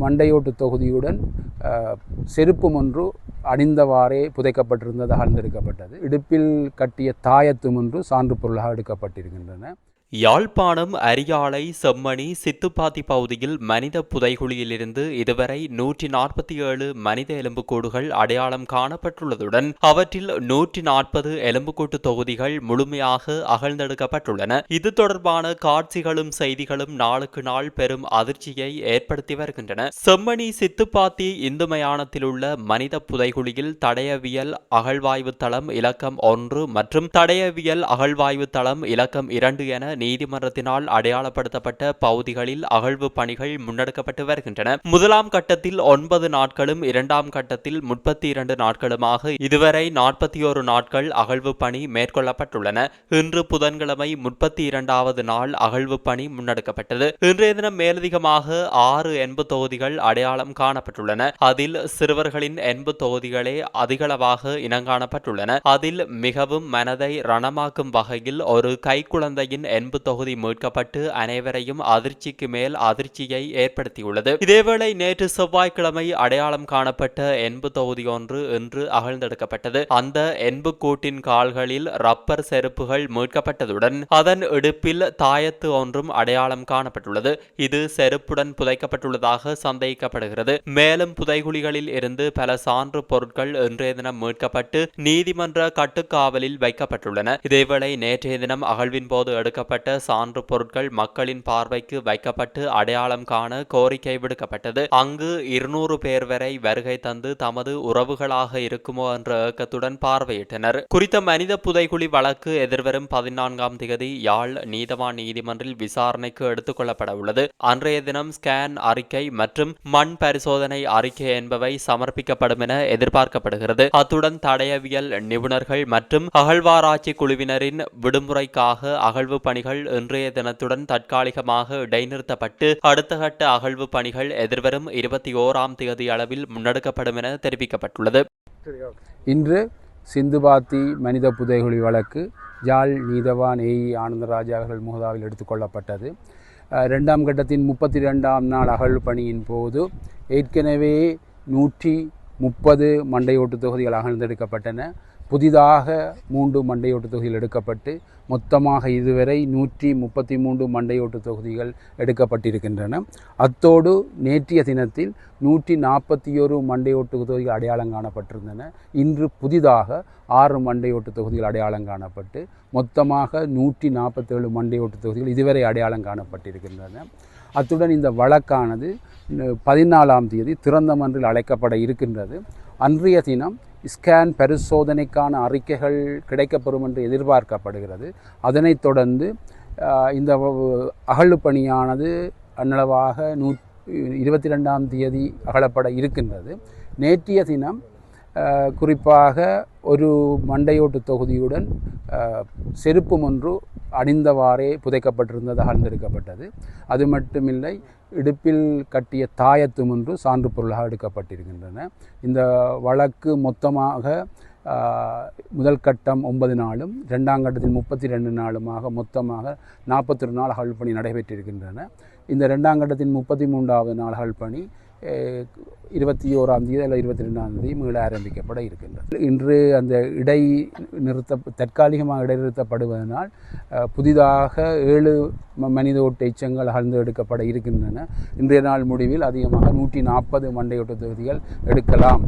மண்டையோட்டு தொகுதியுடன் அஹ், செருப்பும் ஒன்று அணிந்தவாறே புதைக்கப்பட்டிருந்ததாக அகழ்ந்தெடுக்கப்பட்டது இடுப்பில் கட்டிய தாயத்தும் ஒன்று சான்று பொருளாக எடுக்கப்பட்டிருக்கின்றன. யாழ்ப்பாணம் அரியாலை செம்மணி சித்துப்பாத்தி பகுதியில் மனித புதைகுழியிலிருந்து இதுவரை நூற்றி நாற்பத்தி ஏழு மனித எலும்புக்கூடுகள் அடையாளம் காணப்பட்டுள்ளதுடன் அவற்றில் நூற்றி நாற்பது எலும்புக்கூட்டு தொகுதிகள் முழுமையாக அகழ்ந்தெடுக்கப்பட்டுள்ளன. இது தொடர்பான காட்சிகளும் செய்திகளும் நாளுக்கு நாள் பெரும் அதிர்ச்சியை ஏற்படுத்தி வருகின்றன. செம்மணி சித்துப்பாத்தி இந்து மயானத்தில் உள்ள மனித புதைகுழியில் தடயவியல் அகழ்வாய்வு தளம் இலக்கம் ஒன்று மற்றும் தடயவியல் அகழ்வாய்வு தளம் இலக்கம் இரண்டு என நீதிமன்றத்தினால் அடையாளப்படுத்தப்பட்ட பகுதிகளில் அகழ்வு பணிகள் முன்னெடுக்கப்பட்டு வருகின்றன. முதலாம் கட்டத்தில் ஒன்பது நாட்களும் இரண்டாம் கட்டத்தில் முப்பத்தி இரண்டு நாட்களுமாக இதுவரை நாற்பத்தி ஒரு நாட்கள் அகழ்வு பணி மேற்கொள்ளப்பட்டுள்ளன. இன்று புதன்கிழமை முப்பத்தி இரண்டாவது நாள் அகழ்வு பணி முன்னெடுக்கப்பட்டது. இன்றைய தினம் மேலதிகமாக ஆறு எண்பு தொகுதிகள் அடையாளம் காணப்பட்டுள்ளன. அதில் சிறுவர்களின் எண்பு தொகுதிகளே அதிகளவாக இனங்காணப்பட்டுள்ளன. அதில் மிகவும் மனதை ரணமாக்கும் வகையில் ஒரு கைக்குழந்தையின் எண்பு தொகுதி மீட்கப்பட்டு அனைவரையும் அதிர்ச்சிக்கு மேல் அதிர்ச்சியை ஏற்படுத்தியுள்ளது. இதேவேளை நேற்று செவ்வாய்க்கிழமை அடையாளம் காணப்பட்ட எண்பு தொகுதி ஒன்று இன்று அகழ்ந்தெடுக்கப்பட்டது. அந்த எண்பு கூட்டின் கால்களில் ரப்பர் செருப்புகள் மீட்கப்பட்டதுடன் அதன் இடுப்பில் தாயத்து ஒன்றும் அடையாளம் காணப்பட்டுள்ளது. இது செருப்புடன் புதைக்கப்பட்டுள்ளதாக சந்தேகிக்கப்படுகிறது. மேலும் புதைகுழிகளில் இருந்து பல சான்று பொருட்கள் இன்றைய தினம் மீட்கப்பட்டு நீதிமன்ற கட்டுக்காவலில் வைக்கப்பட்டுள்ளன. இதேவேளை நேற்றைய தினம் அகழ்வின் போது எடுக்கப்பட்ட சான்று பொருட்கள் மக்களின் பார்வைக்கு வைக்கப்பட்டு அடையாளம் காண கோரிக்கை விடுக்கப்பட்டது. அங்கு இருநூறு பேர் வரை வருகை தந்து தமது உறவுகளாக இருக்குமோ என்ற ஏக்கத்துடன் பார்வையிட்டனர். குறித்த மனித புதைகுழி வழக்கு எதிர்வரும் பதினான்காம் தேதி யாழ் நீதவான் நீதிமன்றில் விசாரணைக்கு எடுத்துக் கொள்ளப்பட உள்ளது. அன்றைய தினம் ஸ்கேன் அறிக்கை மற்றும் மண் பரிசோதனை அறிக்கை என்பவை சமர்ப்பிக்கப்படும் என எதிர்பார்க்கப்படுகிறது. அத்துடன் தடயவியல் நிபுணர்கள் மற்றும் அகழ்வாராய்ச்சி குழுவினரின் விடுமுறைக்காக அகழ்வு பணிகள் இன்றைய தினத்துடன் தற்காலிகமாக இடைநிறுத்தப்பட்டு அடுத்த கட்ட அகழ்வு பணிகள் எதிர்வரும் இருபத்தி ஓராம் தேதி அளவில் முன்னெடுக்கப்படும் என தெரிவிக்கப்பட்டுள்ளது. இன்று சிந்துபாத்தி மனித புதைகுழி வழக்கு ஜால் நீதவான் ஏஇ ஆனந்தராஜா அவர்கள் முகதாவில் எடுத்துக்கொள்ளப்பட்டது ரெண்டாம் கட்டத்தின் முப்பத்தி ரெண்டாம் நாள் அகழ்வு பணியின் போது ஏற்கனவே நூற்றி முப்பது மண்டையோட்டு தொகுதிகள் அகழ்ந்தெடுக்கப்பட்டன. புதிதாக மூன்று மண்டையோட்டு தொகுதிகள் எடுக்கப்பட்டு மொத்தமாக இதுவரை நூற்றி முப்பத்தி மூன்று மண்டையோட்டு தொகுதிகள் எடுக்கப்பட்டிருக்கின்றன. அத்தோடு நேற்றைய தினத்தில் நூற்றி நாற்பத்தி ஒரு மண்டையோட்டு தொகுதிகள் அடையாளம் காணப்பட்டிருந்தன. இன்று புதிதாக ஆறு மண்டையோட்டு தொகுதிகள் அடையாளம் காணப்பட்டு மொத்தமாக நூற்றி நாற்பத்தேழு மண்டையோட்டு தொகுதிகள் இதுவரை அடையாளம் காணப்பட்டிருக்கின்றன. அத்துடன் இந்த வழக்கானது பதினாலாம் தேதி திறந்த மன்றில் அழைக்கப்பட இருக்கின்றது. அன்றைய தினம் ஸ்கேன் பரிசோதனைக்கான அறிக்கைகள் கிடைக்கப்பெறும் என்று எதிர்பார்க்கப்படுகிறது. அதனைத் தொடர்ந்து இந்த வ- பணியானது அன்னளவாக நூ இருபத்தி ரெண்டாம் தேதி அகலப்பட இருக்கின்றது. நேற்றைய தினம் குறிப்பாக ஒரு மண்டையோட்டு தொகுதியுடன் செருப்பு ஒன்று அணிந்தவாறே புதைக்கப்பட்டிருந்தது அகழ்ந்தெடுக்கப்பட்டது அது மட்டுமில்லை இடுப்பில் கட்டிய தாயத்தும் ஒன்று சான்று பொருளாக எடுக்கப்பட்டிருக்கின்றன. இந்த வழக்கு மொத்தமாக முதல் கட்டம் ஒன்பது நாளும் ரெண்டாம் கட்டத்தில் முப்பத்தி ரெண்டு நாளுமாக மொத்தமாக நாற்பத்தொரு நாள் அகழ்பணி நடைபெற்றிருக்கின்றன. இந்த ரெண்டாம் கட்டத்தின் முப்பத்தி மூன்றாவது நாள் அகழ்பணி இருபத்தி ஓராம் தேதி அல்லது இருபத்தி ரெண்டாம் தேதி மீள ஆரம்பிக்கப்பட இருக்கின்றது. இன்று அந்த இடை நிறுத்த தற்காலிகமாக இடைநிறுத்தப்படுவதனால் புதிதாக ஏழு மனித ஓட்டு எச்சங்கள் அகழ்ந்து எடுக்கப்பட இருக்கின்றன. இன்றைய நாள் முடிவில் அதிகமாக நூற்றி நாற்பது மண்டையோட்ட தொகுதிகள் எடுக்கலாம்.